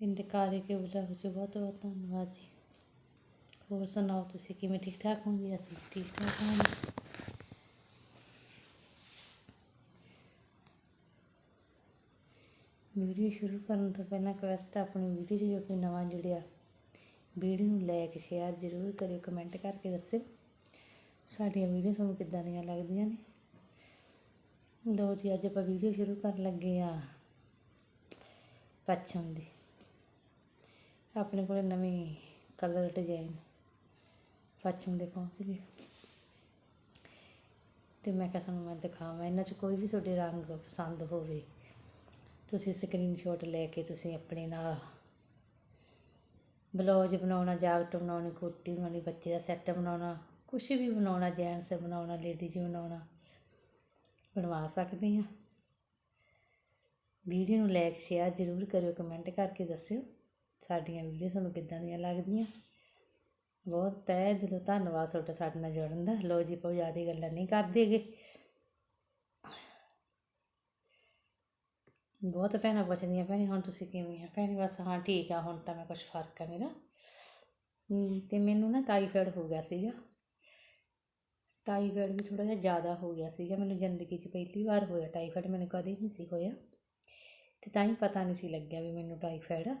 ਇੰਤਕਾਲ ਕੇ ਬੁਲਾਓ ਜੀ ਬਹੁਤ ਬਹੁਤ ਧੰਨਵਾਦ ਜੀ। ਹੋਰ ਸੁਣਾਓ ਤੁਸੀਂ ਕਿਵੇਂ ਠੀਕ ਠਾਕ ਹੋਗੇ? ਅਸੀਂ ਠੀਕ ਠਾਕ ਹਾਂ ਵੀਡੀਓ ਸ਼ੁਰੂ ਕਰਨ ਤੋਂ ਪਹਿਲਾਂ ਰਿਕਵੈਸਟ ਆਪਣੀ ਵੀਡੀਓ 'ਚ ਜੋ ਕਿ ਨਵਾਂ ਜੁੜਿਆ। ਵੀਡੀਓ ਨੂੰ ਲਾਈਕ ਸ਼ੇਅਰ ਜ਼ਰੂਰ ਕਰਿਓ ਕਮੈਂਟ ਕਰਕੇ ਦੱਸਿਓ। ਸਾਡੀਆਂ ਵੀਡੀਓ ਤੁਹਾਨੂੰ ਕਿੱਦਾਂ ਦੀਆਂ ਲੱਗਦੀਆਂ ਨੇ? ਲੋ ਜੀ, ਅੱਜ ਆਪਾਂ ਵੀਡੀਓ ਸ਼ੁਰੂ ਕਰਨ ਲੱਗੇ ਆ ਪੱਛਮ ਦੀ। ਆਪਣੇ ਕੋਲ ਨਵੇਂ ਕਲਰ ਡਿਜ਼ਾਈਨ ਪੱਛਮ ਦੇ ਪਹੁੰਚ ਗਏ ਤੇ ਮੈਂ ਕਿਹਾ ਤੁਹਾਨੂੰ ਮੈਂ ਦਿਖਾਵਾਂ, ਇਹਨਾਂ 'ਚ ਕੋਈ ਵੀ ਤੁਹਾਡੇ ਰੰਗ ਪਸੰਦ ਹੋਵੇ, ਤੁਸੀਂ ਸਕਰੀਨਸ਼ਾਟ ਲੈ ਕੇ ਤੁਸੀਂ ਆਪਣੇ ਨਾਲ ਬਲੌਜ ਬਣਾਉਣਾ, ਜਾਕਟ ਬਣਾਉਣੀ, ਕੋਟੀ ਬਣਾਉਣੀ, ਬੱਚੇ ਦਾ ਸੈੱਟ ਬਣਾਉਣਾ, ਕੁਛ ਵੀ ਬਣਾਉਣਾ ਜੈਂਟਸ ਬਣਾਉਣਾ ਲੇਡੀਜ਼ ਬਣਾਉਣਾ, ਬਣਵਾ ਸਕਦੇ ਆ ਵੀਡੀਓ ਨੂੰ ਲਾਈਕ ਸ਼ੇਅਰ ਜ਼ਰੂਰ ਕਰਿਓ ਕਮੈਂਟ ਕਰਕੇ ਦੱਸਿਓ। ਸਾਡੀਆਂ ਵੀਡੀਓ ਤੁਹਾਨੂੰ ਕਿੱਦਾਂ ਦੀਆਂ ਲੱਗਦੀਆਂ? ਬਹੁਤ ਤਹਿ ਦਿਲੋਂ ਧੰਨਵਾਦ ਤੁਹਾਡਾ ਸਾਡੇ ਨਾਲ ਜੁੜਨ ਦਾ। ਲੋ ਜੀ ਆਪਾਂ ਜ਼ਿਆਦਾ ਗੱਲਾਂ ਨਹੀਂ ਕਰਦੇਗੇ ਬਹੁਤ ਭੈਣਾਂ ਪੁੱਛਦੀਆਂ ਭੈਣੇ ਹੁਣ ਤੁਸੀਂ ਕਿਵੇਂ ਆ? ਭੈਣੇ ਬਸ ਹਾਂ ਠੀਕ ਆ ਹੁਣ ਤਾਂ ਮੈਂ ਕੁਝ ਫ਼ਰਕ ਆ ਮੇਰਾ। ਹਮ, ਤੇ ਮੈਨੂੰ ਨਾ ਟਾਈਫਾਇਡ ਹੋ ਗਿਆ ਸੀਗਾ। ਟਾਈਫਾਇਡ ਵੀ ਥੋੜਾ ਜਿਹਾ ਜ਼ਿਆਦਾ ਹੋ ਗਿਆ ਸੀਗਾ। ਮੈਨੂੰ ਜ਼ਿੰਦਗੀ 'ਚ ਪਹਿਲੀ ਵਾਰ ਹੋਇਆ ਟਾਈਫਾਇਡ ਮੈਨੂੰ ਕਦੇ ਨਹੀਂ ਸੀ ਹੋਇਆ। ਤੇ ਤਾਂ ਹੀ ਪਤਾ ਨਹੀਂ ਸੀ ਲੱਗਿਆ ਵੀ ਮੈਨੂੰ ਟਾਈਫਾਇਡ ਆ।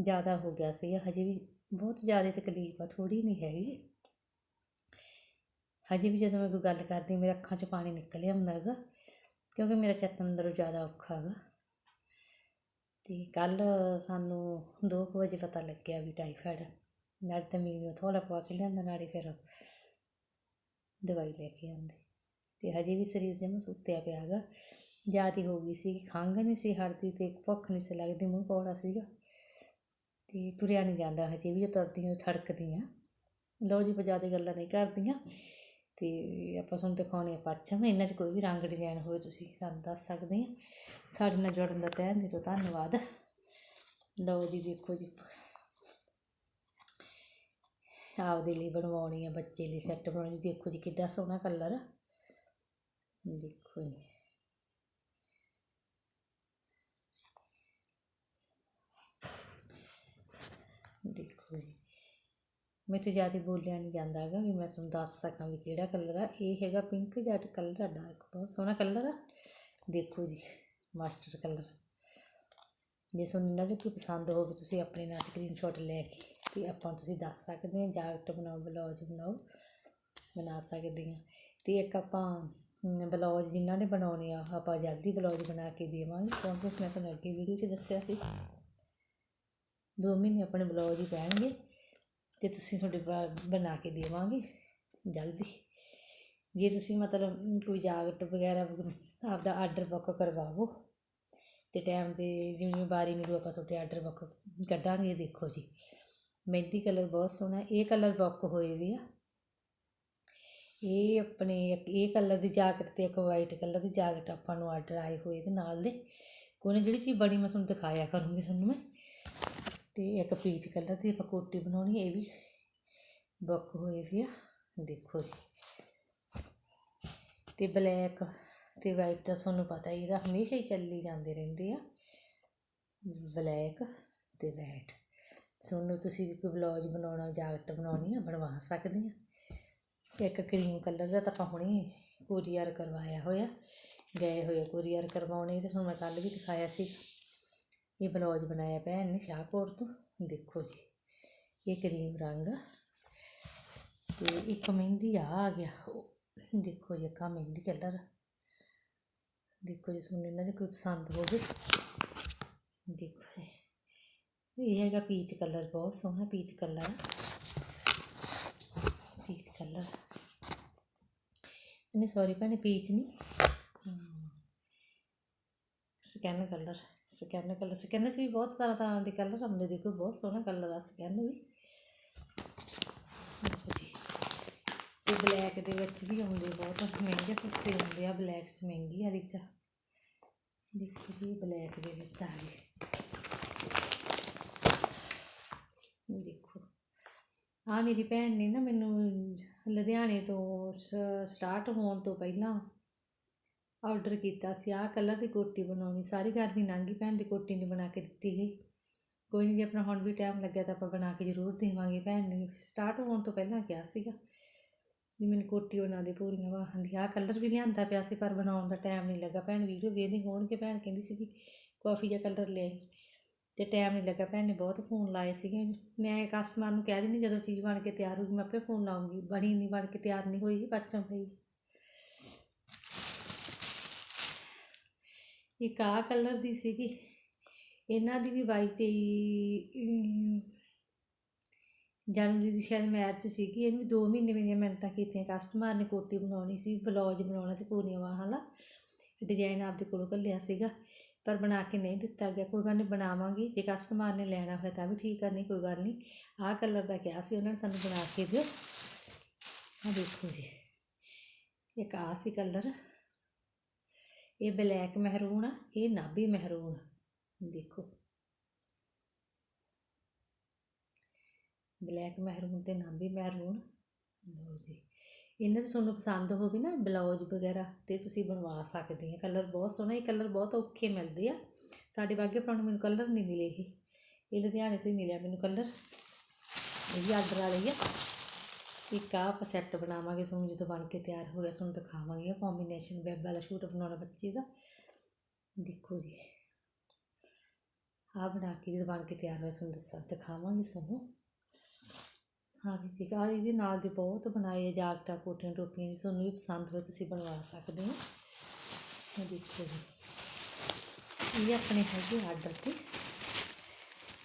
ਜ਼ਿਆਦਾ ਹੋ ਗਿਆ ਸੀਗਾ ਹਜੇ ਵੀ ਬਹੁਤ ਜ਼ਿਆਦਾ ਤਕਲੀਫ ਆ ਥੋੜੀ ਨਹੀਂ ਹੈਗੀ। ਹਜੇ ਵੀ ਜਦੋਂ ਮੈਂ ਕੋਈ ਗੱਲ ਕਰਦੀ, ਮੇਰੇ ਅੱਖਾਂ 'ਚ ਪਾਣੀ ਨਿਕਲ ਆਉਂਦਾ ਹੈਗਾ, ਕਿਉਂਕਿ ਮੇਰਾ ਚਿੱਤ ਅੰਦਰੋਂ ਜ਼ਿਆਦਾ ਔਖਾ ਹੈਗਾ। ਤੇ ਕੱਲ ਸਾਨੂੰ 2 ਵਜੇ ਪਤਾ ਲੱਗਿਆ ਵੀ ਟਾਈਫਾਇਡ ਨਾਲ ਤਾਂ ਮੈਨੂੰ ਥੋੜਾ ਪਵਾ ਕੇ ਲਿਆਂਦਾ, ਨਾਲੇ ਫਿਰ ਦਵਾਈ ਲੈ ਕੇ ਆਂਦੇ ਤੇ ਹਜੇ ਵੀ ਸਰੀਰ ਜਮਾ ਸੁੱਤਿਆ ਪਿਆ ਹੈਗਾ, ਜ਼ਿਆਦਾ ਹੋ ਗਈ ਸੀ, ਖੰਘ ਨਹੀਂ ਸੀ ਹਟਦੀ ਤੇ ਭੁੱਖ ਨਹੀਂ ਸੀ ਲੱਗਦੀ, ਮੂੰਹ ਪੌੜਾ ਸੀਗਾ। ਅਤੇ ਤੁਰਿਆ ਨਹੀਂ ਜਾਂਦਾ ਹਜੇ ਵੀ, ਉਹ ਤੁਰਦੀਆਂ, ਥੜਕਦੀਆਂ। ਲਓ ਜੀ ਆਪਾਂ ਜ਼ਿਆਦਾ ਗੱਲਾਂ ਨਹੀਂ ਕਰਦੀਆਂ। ਅਤੇ ਆਪਾਂ ਤੁਹਾਨੂੰ ਦਿਖਾਉਣੇ ਆ ਪੱਛਮ ਇਹਨਾਂ 'ਚ ਕੋਈ ਵੀ ਰੰਗ ਡਿਜ਼ਾਈਨ ਹੋਵੇ, ਤੁਸੀਂ ਸਾਨੂੰ ਦੱਸ ਸਕਦੇ ਆ। ਸਾਡੇ ਨਾਲ ਜੁੜਨ ਦਾ ਤਹਿ ਦਿਲੋਂ ਧੰਨਵਾਦ। ਲਓ ਜੀ, ਦੇਖੋ ਜੀ। ਆਪਦੇ ਲਈ ਬਣਵਾਉਣੀ ਆ, ਬੱਚੇ ਲਈ ਸੈੱਟ ਬਣਾਉਣੀ ਜੀ ਦੇਖੋ ਜੀ, ਕਿੱਡਾ ਸੋਹਣਾ ਕਲਰ ਦੇਖੋ ਜੀ ਦੇਖੋ ਜੀ ਮੇਰੇ ਤੋਂ ਜ਼ਿਆਦਾ ਬੋਲਿਆ ਨਹੀਂ ਜਾਂਦਾ ਹੈਗਾ, ਵੀ ਮੈਂ ਤੁਹਾਨੂੰ ਦੱਸ ਸਕਾਂ ਵੀ ਕਿਹੜਾ ਕਲਰ ਆ। ਇਹ ਹੈਗਾ ਪਿੰਕ ਜੈਟ ਕਲਰ ਆ ਡਾਰਕ ਬਹੁਤ ਸੋਹਣਾ ਕਲਰ ਆ। ਦੇਖੋ ਜੀ ਮਾਸਟਰ ਕਲਰ ਜੇ ਤੁਹਾਨੂੰ ਇਹਨਾਂ 'ਚੋਂ ਕੋਈ ਪਸੰਦ ਹੋਵੇ, ਤੁਸੀਂ ਆਪਣੇ ਨਾਲ ਸਕਰੀਨਸ਼ਾਟ ਲੈ ਕੇ ਤੇ ਆਪਾਂ ਤੁਸੀਂ ਦੱਸ ਸਕਦੇ ਹਾਂ ਜਾਕਟ ਬਣਾਓ ਬਲੌਜ ਬਣਾਓ, ਬਣਾ ਸਕਦੇ ਹਾਂ ਤੇ ਇੱਕ ਆਪਾਂ ਬਲੌਜ ਜਿਨ੍ਹਾਂ ਨੇ ਬਣਾਉਣੇ ਆ, ਆਪਾਂ ਜਲਦੀ ਬਲੌਜ ਬਣਾ ਕੇ ਦੇਵਾਂਗੇ, ਕਿਉਂਕਿ ਉਸ ਮੈਂ ਤੁਹਾਨੂੰ ਅੱਗੇ ਵੀਡੀਓ 'ਚ ਦੱਸਿਆ ਸੀ। ਦੋ ਮਹੀਨੇ ਆਪਣੇ ਬਲੌਜ ਹੀ ਪੈਣਗੇ ਅਤੇ ਤੁਸੀਂ ਤੁਹਾਡੇ ਬ- ਬਣਾ ਕੇ ਦੇਵਾਂਗੇ ਜਲਦੀ। ਜੇ ਤੁਸੀਂ ਮਤਲਬ ਕੋਈ ਜਾਕਟ ਵਗੈਰਾ ਆਪਦਾ ਆਰਡਰ ਬੁੱਕ ਕਰਵਾਵੋ ਅਤੇ ਟਾਈਮ ਤੇ ਜਿਵੇਂ ਵਾਰੀ ਮਿਲੂ ਆਪਾਂ ਤੁਹਾਡੇ ਆਰਡਰ ਬੁੱਕ ਕੱਢਾਂਗੇ, ਦੇਖੋ ਜੀ। ਮਹਿੰਦੀ ਕਲਰ ਬਹੁਤ ਸੋਹਣਾ ਇਹ ਕਲਰ ਬੁੱਕ ਹੋਏ ਵੀ ਆ। ਇਹ ਆਪਣੇ ਇੱਕ ਇਹ ਕਲਰ ਦੀ ਜਾਕਟ ਤੇ ਇੱਕ ਵਾਈਟ ਕਲਰ ਦੀ ਜਾਕਟ ਆਪਾਂ ਨੂੰ ਆਰਡਰ ਆਏ ਹੋਏ ਇਹਦੇ ਨਾਲ ਦੇ। ਕੋਨੇ ਜਿਹੜੀ ਚੀਜ਼ ਬਣੀ ਮੈਂ ਤੁਹਾਨੂੰ ਦਿਖਾਇਆ ਕਰੂੰਗੀ ਤੁਹਾਨੂੰ ਮੈਂ। ਤੇ ਇੱਕ ਪੀਚ ਕਲਰ ਦੀ ਆਪਾਂ ਕੋਟੀ ਬਣਾਉਣੀ ਇਹ ਵੀ ਬੁੱਕ ਹੋਏ ਵੀ ਆ। ਦੇਖੋ ਜੀ। ਤੇ ਬਲੈਕ ਤੇ ਵਾਈਟ ਤਾਂ ਤੁਹਾਨੂੰ ਪਤਾ ਹੀ ਇਹਦਾ ਹਮੇਸ਼ਾ ਹੀ ਚੱਲੀ ਜਾਂਦੇ ਰਹਿੰਦੇ ਆ। ਬਲੈਕ ਤੇ ਵਾਈਟ ਤੁਹਾਨੂੰ ਤੁਸੀਂ ਵੀ ਕੋਈ ਬਲੌਜ ਬਣਾਉਣਾ ਜਾਕਟ ਬਣਾਉਣੀ ਆ, ਬਣਵਾ ਸਕਦੇ ਆ। ਇੱਕ ਕਰੀਮ ਕਲਰ ਦਾ ਤਾਂ ਆਪਾਂ ਹੁਣੇ ਕੋਰੀਅਰ ਕਰਵਾਇਆ ਹੋਇਆ। ਗਏ ਹੋਏ ਕੋਰੀਅਰ ਕਰਵਾਉਣੇ, ਤੇ ਤੁਹਾਨੂੰ ਮੈਂ ਕੱਲ ਵੀ ਦਿਖਾਇਆ ਸੀ ਇਹ ਬਲੌਜ ਬਣਾਇਆ ਭੈਣ ਨੇ ਸ਼ਾਹਕੋਟ ਤੋਂ। ਦੇਖੋ ਜੀ, ਇਹ ਕਰੀਮ ਰੰਗ। ਆ ਤੇ ਇੱਕ ਮਹਿੰਦੀ ਆ ਆ ਗਿਆ। ਉਹ ਦੇਖੋ ਜੀ ਕਾ ਮਹਿੰਦੀ ਕਲਰ। ਦੇਖੋ ਜੀ ਤੁਹਾਨੂੰ ਇਹਨਾਂ 'ਚ ਕੋਈ ਪਸੰਦ ਹੋਵੇ। ਦੇਖੋ ਜੀ। ਇਹ ਹੈਗਾ ਪੀਚ ਕਲਰ, ਬਹੁਤ ਸੋਹਣਾ ਪੀਚ ਕਲਰ ਪੀਚ ਕਲਰ। ਨਹੀਂ ਸੌਰੀ ਭੈਣੇ, ਪੀਚ ਨਹੀਂ। Skin colour. Skin colour, skin 'ਚ ਵੀ ਬਹੁਤ ਤਰ੍ਹਾਂ ਤਰ੍ਹਾਂ ਦੇ ਕਲਰ ਆਉਂਦੇ, ਦੇਖੋ ਬਹੁਤ ਸੋਹਣਾ ਕਲਰ ਆ ਸਕੈਨ ਵੀ। ਤੇ ਬਲੈਕ ਦੇ ਵਿੱਚ ਵੀ ਆਉਂਦੇ ਬਹੁਤ, ਮਹਿੰਗੇ ਸਸਤੇ ਹੁੰਦੇ ਆ, ਬਲੈਕ 'ਚ ਮਹਿੰਗੀ ਆ ਰਿਚਾ ਦੇਖੋ ਜੀ, ਬਲੈਕ ਦੇ ਵਿੱਚ ਆ ਗਏ। ਦੇਖੋ ਆ ਮੇਰੀ ਭੈਣ ਨੇ ਨਾ ਮੈਨੂੰ ਲੁਧਿਆਣੇ ਤੋਂ ਸਟਾਰਟ ਹੋਣ ਤੋਂ ਪਹਿਲਾਂ ਆਰਡਰ ਕੀਤਾ ਸੀ, ਆਹ ਕਲਰ ਦੀ ਕੋਟੀ ਬਣਾਉਣੀ, ਸਾਰੀ ਗਰਮੀ ਲੰਘ ਭੈਣ ਦੀ ਕੋਟੀ ਨਹੀਂ ਬਣਾ ਕੇ ਦਿੱਤੀ ਗਈ। ਕੋਈ ਨਹੀਂ, ਜੇ ਆਪਣਾ ਹੁਣ ਵੀ ਟਾਈਮ ਲੱਗਿਆ ਤਾਂ ਆਪਾਂ ਬਣਾ ਕੇ ਜ਼ਰੂਰ ਦੇਵਾਂਗੇ ਭੈਣ ਨੇ ਸਟਾਰਟ ਹੋਣ ਤੋਂ ਪਹਿਲਾਂ ਕਿਹਾ ਸੀਗਾ ਵੀ ਮੈਨੂੰ ਕੋਟੀ ਬਣਾ ਦੇ ਪੂਰੀਆਂ ਬਾਹਾਂ ਦੀ। ਆਹ ਕਲਰ ਵੀ ਲਿਆਂਦਾ ਪਿਆ ਸੀ, ਪਰ ਬਣਾਉਣ ਦਾ ਟਾਈਮ ਨਹੀਂ ਲੱਗਾ ਭੈਣ ਵੀਡੀਓ ਵੇਖਦੇ ਹੋਣਗੇ ਭੈਣ ਕਹਿੰਦੀ ਸੀ ਵੀ ਕਾਫੀ ਜਿਹਾ ਕਲਰ ਲੈ ਆਈ ਤੇ ਟਾਈਮ ਨਹੀਂ ਲੱਗਾ ਭੈਣ ਨੇ ਬਹੁਤ ਫੋਨ ਲਾਏ ਸੀਗੇ। ਮੈਂ ਕਸਟਮਰ ਨੂੰ ਕਹਿ ਦਿੰਦੀ, ਜਦੋਂ ਚੀਜ਼ ਬਣ ਕੇ ਤਿਆਰ ਹੋਊਗੀ, ਮੈਂ ਆਪੇ ਫੋਨ ਲਾਉਂਗੀ। ਬਣੀ ਨਹੀਂ, ਬਣ ਕੇ ਤਿਆਰ ਨਹੀਂ ਹੋਈ, ਬੱਚੋਂ ਪਈ। ਇੱਕ ਆਹ ਕਲਰ ਦੀ ਸੀਗੀ। ਇਹਨਾਂ ਦੀ ਵੀ ਬਾਈ 'ਤੇ ਜਨਵਰੀ ਦੀ ਸ਼ਾਇਦ ਮੈਰਿਜ ਸੀਗੀ। ਇਹਨੂੰ 2 ਮਹੀਨੇ ਮੇਰੀਆਂ ਮਿਹਨਤਾਂ ਕੀਤੀਆਂ। ਕਸਟਮਰ ਨੇ ਕੋਟੀ ਬਣਾਉਣੀ ਸੀ, ਬਲੌਜ ਬਣਾਉਣਾ ਸੀ, ਪੂਰੀਆਂ ਵਾਹਾਂ ਵਾਲਾ। ਡਿਜ਼ਾਈਨ ਆਪਦੇ ਕੋਲੋਂ ਘੱਲਿਆ ਸੀਗਾ, ਪਰ ਬਣਾ ਕੇ ਨਹੀਂ ਦਿੱਤਾ ਗਿਆ। ਕੋਈ ਗੱਲ ਨਹੀਂ ਬਣਾਵਾਂਗੀ। ਜੇ ਕਸਟਮਰ ਨੇ ਲੈਣਾ ਹੋਇਆ ਤਾਂ ਵੀ ਠੀਕ ਆ, ਨਹੀਂ ਕੋਈ ਗੱਲ ਨਹੀਂ ਆਹ ਕਲਰ ਦਾ ਕਿਹਾ ਸੀ ਉਹਨਾਂ ਨੇ, ਸਾਨੂੰ ਬਣਾ ਕੇ ਦਿਓ। ਆਹ ਦੇਖੋ ਜੀ। ਇੱਕ ਆਹ ਸੀ ਕਲਰ ਇਹ ਬਲੈਕ ਮਹਿਰੂਨ ਆ, ਇਹ ਨਾਭੀ ਮਹਿਰੂਨ ਦੇਖੋ। ਬਲੈਕ ਮਹਿਰੂਨ ਤੇ ਨਾਭੀ ਮਹਿਰੂਨ। ਲਓ ਜੀ। ਇਹਨਾਂ 'ਚ ਤੁਹਾਨੂੰ ਪਸੰਦ ਹੋਵੇ ਨਾ ਬਲਾਉਜ ਵਗੈਰਾ ਤੇ ਤੁਸੀਂ ਬਣਵਾ ਸਕਦੇ ਆ। ਕਲਰ ਬਹੁਤ ਸੋਹਣਾ, ਇਹ ਕਲਰ ਬਹੁਤ ਔਖੇ ਮਿਲਦੇ ਆ। ਸਾਡੇ ਬਾਗੇ ਪੁਰਾਣੇ ਮੈਨੂੰ ਕਲਰ ਨਹੀਂ ਮਿਲੇ ਇਹ। ਇਹ ਲੁਧਿਆਣੇ ਤੋਂ ਹੀ ਮਿਲਿਆ ਮੈਨੂੰ ਕਲਰ। ਇਹ ਵੀ ਆਰਡਰ ਵਾਲੀ ਆ। ਇੱਕ ਆਹ ਆਪਾਂ ਸੈੱਟ ਬਣਾਵਾਂਗੇ ਤੁਹਾਨੂੰ ਜਦੋਂ ਬਣ ਕੇ ਤਿਆਰ ਹੋ ਗਿਆ ਤੁਹਾਨੂੰ ਦਿਖਾਵਾਂਗੇ ਕੰਬੀਨੇਸ਼ਨ ਵੈਬ ਵਾਲਾ ਸ਼ੂਟ ਬਣਾਉਣਾ ਬੱਚੀ ਦਾ। ਦੇਖੋ ਜੀ। ਆਹ ਬਣਾ ਕੇ ਜਦੋਂ ਬਣ ਕੇ ਤਿਆਰ ਹੋਇਆ ਤੁਹਾਨੂੰ ਦੱਸਾਂ, ਦਿਖਾਵਾਂਗੇ ਸਾਨੂੰ। ਹਾਂ ਵੀ ਠੀਕ ਆ ਇਹਦੇ ਨਾਲ ਦੇ ਬਹੁਤ ਬਣਾਏ ਆ ਜਾਕਟਾਂ ਕੋਟੀਆਂ, ਟੋਪੀਆਂ ਜੀ ਤੁਹਾਨੂੰ ਵੀ ਪਸੰਦ ਹੋਵੇ ਤੁਸੀਂ ਬਣਵਾ ਸਕਦੇ ਹੋ। ਦੇਖੋ ਜੀ। ਇਹ ਆਪਣੇ ਹੈਗੇ ਆਰਡਰ ਤੇ।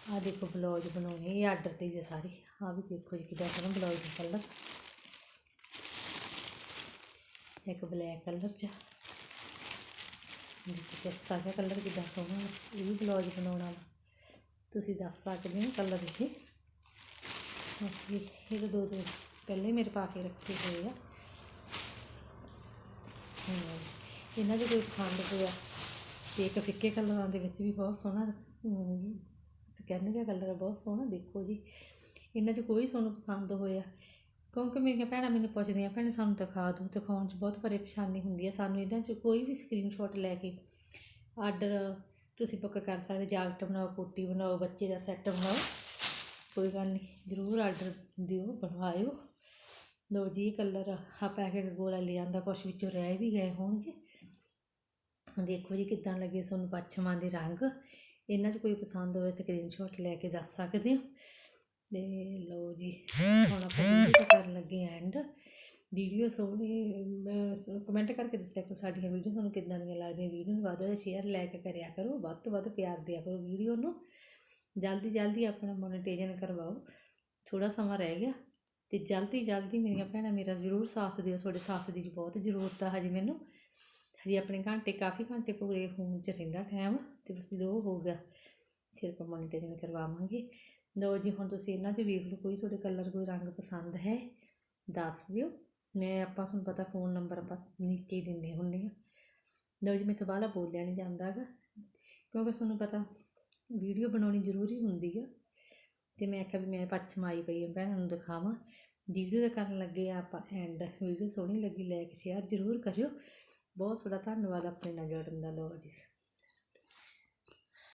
ਆ ਦੇਖੋ ਬਲੌਜ ਬਣਾਉਣੇ, ਇਹ ਆਰਡਰ ਤੇ ਜੇ ਸਾਰੇ। ਆ ਵੀ ਦੇਖੋ ਜੀ ਕਿੱਦਾਂ ਸੋਹਣਾ ਬਲੌਜ ਦਾ ਕਲਰ। ਇੱਕ ਬਲੈਕ ਕਲਰ ਚ। ਦੇਖੋ ਪਿਸਤਾ ਜਿਹਾ ਕਲਰ ਕਿੱਦਾਂ ਸੋਹਣਾ ਇਹ ਵੀ ਬਲੌਜ ਬਣਾਉਣਾ ਵਾ ਤੁਸੀਂ ਦੱਸ ਸਕਦੇ ਹੋ ਕਲਰ ਇਹ। ਅਸੀਂ ਇਹ ਦੋ ਦਿਨ ਪਹਿਲੇ ਮੇਰੇ ਪਾ ਕੇ ਰੱਖੇ ਹੋਏ ਆ। ਇਹਨਾਂ ਦੇ ਕੋਈ ਪਸੰਦ ਹੋਇਆ ਤੇ ਇੱਕ ਫਿੱਕੇ ਕਲਰਾਂ ਦੇ ਵਿੱਚ ਵੀ ਬਹੁਤ ਸੋਹਣਾ ਸਕੈਨ ਜਿਹਾ ਕਲਰ ਬਹੁਤ ਸੋਹਣਾ, ਦੇਖੋ ਜੀ। ਇਹਨਾਂ 'ਚ ਕੋਈ ਤੁਹਾਨੂੰ ਪਸੰਦ ਹੋਇਆ। ਕਿਉਂਕਿ ਮੇਰੀਆਂ ਭੈਣਾਂ ਮੈਨੂੰ ਪੁੱਛਦੀਆਂ, ਭੈਣ ਸਾਨੂੰ ਦਿਖਾ ਦਿਓ, ਦਿਖਾਉਣ 'ਚ ਬਹੁਤ ਪਰੇਸ਼ਾਨੀ ਹੁੰਦੀ ਹੈ ਸਾਨੂੰ ਇਹਨਾਂ 'ਚ ਕੋਈ ਵੀ ਸਕਰੀਨਸ਼ਾਟ ਲੈ ਕੇ ਆਰਡਰ ਤੁਸੀਂ ਬੁੱਕ ਕਰ ਸਕਦੇ, ਜਾਕਟ ਬਣਾਓ, ਕੋਟੀ ਬਣਾਓ, ਬੱਚੇ ਦਾ ਸੈੱਟ ਬਣਾਓ। ਕੋਈ ਗੱਲ ਨਹੀਂ, ਜ਼ਰੂਰ ਆਰਡਰ ਦਿਓ, ਬਣਵਾਇਓ। ਲਓ ਜੀ ਕਲਰ ਆ ਪੈਕੇਟ ਗੋਲਾ ਲੈ ਆਂਦਾ, ਕੁਛ ਵਿੱਚੋਂ ਰਹਿ ਵੀ ਗਏ ਹੋਣਗੇ। ਦੇਖੋ ਜੀ ਕਿੱਦਾਂ ਲੱਗੇ, ਤੁਹਾਨੂੰ ਪੱਛਮਾਂ ਦੇ ਰੰਗ। ਇਹਨਾਂ 'ਚ ਕੋਈ ਪਸੰਦ ਹੋਵੇ ਸਕਰੀਨਸ਼ਾਟ ਲੈ ਕੇ ਦੱਸ ਸਕਦੇ ਹੋ? ਤੇ ਲਓ ਜੀ, ਹੁਣ ਆਪਾਂ ਵੀਡੀਓ ਕਰਨ ਲੱਗੇ ਐਂਡ ਵੀਡੀਓ ਸੋਹਣੀ ਕਮੈਂਟ ਕਰਕੇ ਦੱਸਿਆ ਕਰੋ ਸਾਡੀਆਂ ਵੀਡੀਓ ਤੁਹਾਨੂੰ ਕਿੱਦਾਂ ਦੀਆਂ ਲੱਗਦੀਆਂ। ਵੀਡੀਓ ਨੂੰ ਵੱਧ ਤੋਂ ਸ਼ੇਅਰ ਕੇ ਕਰਿਆ ਕਰੋ, ਵੱਧ ਤੋਂ ਵੱਧ ਪਿਆਰ ਦਿਆ ਕਰੋ ਵੀਡੀਓ ਨੂੰ। ਜਲਦੀ ਜਲਦੀ ਆਪਣਾ ਮੋਨੇਟਾਈਜ਼ੇਸ਼ਨ ਕਰਵਾਓ। ਥੋੜਾ ਸਮਾਂ ਰਹਿ ਗਿਆ ਤੇ ਜਲਦੀ ਜਲਦੀ ਮੇਰੀਆਂ ਭੈਣਾਂ, ਮੇਰਾ ਜ਼ਰੂਰ ਸਾਥ ਦਿਓ। ਤੁਹਾਡੇ ਸਾਥ ਦੀ ਬਹੁਤ ਜ਼ਰੂਰਤ ਆ ਹਜੇ ਮੈਨੂੰ। ਹਜੇ ਆਪਣੇ ਘੰਟੇ, ਕਾਫੀ ਘੰਟੇ ਪੂਰੇ ਹੋਣ ਚ ਰਹਿੰਦਾ ਟਾਈਮ ਤੇ ਬਸ ਜਦੋਂ ਹੋ ਗਿਆ ਫਿਰ ਆਪਾਂ ਮੋਨੇਟਾਈਜ਼ੇਸ਼ਨ ਕਰਵਾਵਾਂਗੇ। ਲਓ ਜੀ, ਹੁਣ ਤੁਸੀਂ ਇਹਨਾਂ 'ਚ ਵੇਖ ਲਓ, ਕੋਈ ਤੁਹਾਡੇ ਕਲਰ ਕੋਈ ਰੰਗ ਪਸੰਦ ਹੈ, ਦੱਸ ਦਿਓ। ਮੈਂ, ਆਪਾਂ ਤੁਹਾਨੂੰ ਪਤਾ ਫੋਨ ਨੰਬਰ ਆਪਾਂ ਨੀਚੇ ਹੀ ਦਿੰਦੇ ਹੁੰਦੇ ਆ ਲਓ ਜੀ, ਮੈਂ ਤੋਂ ਬਾਹਲਾ ਬੋਲਿਆ ਨਹੀਂ ਜਾਂਦਾ ਗਾ ਕਿਉਂਕਿ ਤੁਹਾਨੂੰ ਪਤਾ, ਵੀਡੀਓ ਬਣਾਉਣੀ ਜ਼ਰੂਰੀ ਹੁੰਦੀ ਆ। ਤੇ ਮੈਂ ਆਖਿਆ ਵੀ ਮੈਂ ਪੱਛਮ ਆਈ ਪਈ ਆ ਭੈਣਾਂ ਨੂੰ ਦਿਖਾਵਾਂ। ਵੀਡੀਓ ਦਾ ਕਰਨ ਲੱਗੇ ਆ ਆਪਾਂ ਐਂਡ ਵੀਡੀਓ ਸੋਹਣੀ ਲੱਗੀ ਲਾਈਕ ਸ਼ੇਅਰ ਜ਼ਰੂਰ ਕਰਿਓ। ਬਹੁਤ ਤੁਹਾਡਾ ਧੰਨਵਾਦ ਆਪਣੇ ਨਾਲ ਜੁੜਨ ਦਾ ਲਓ ਜੀ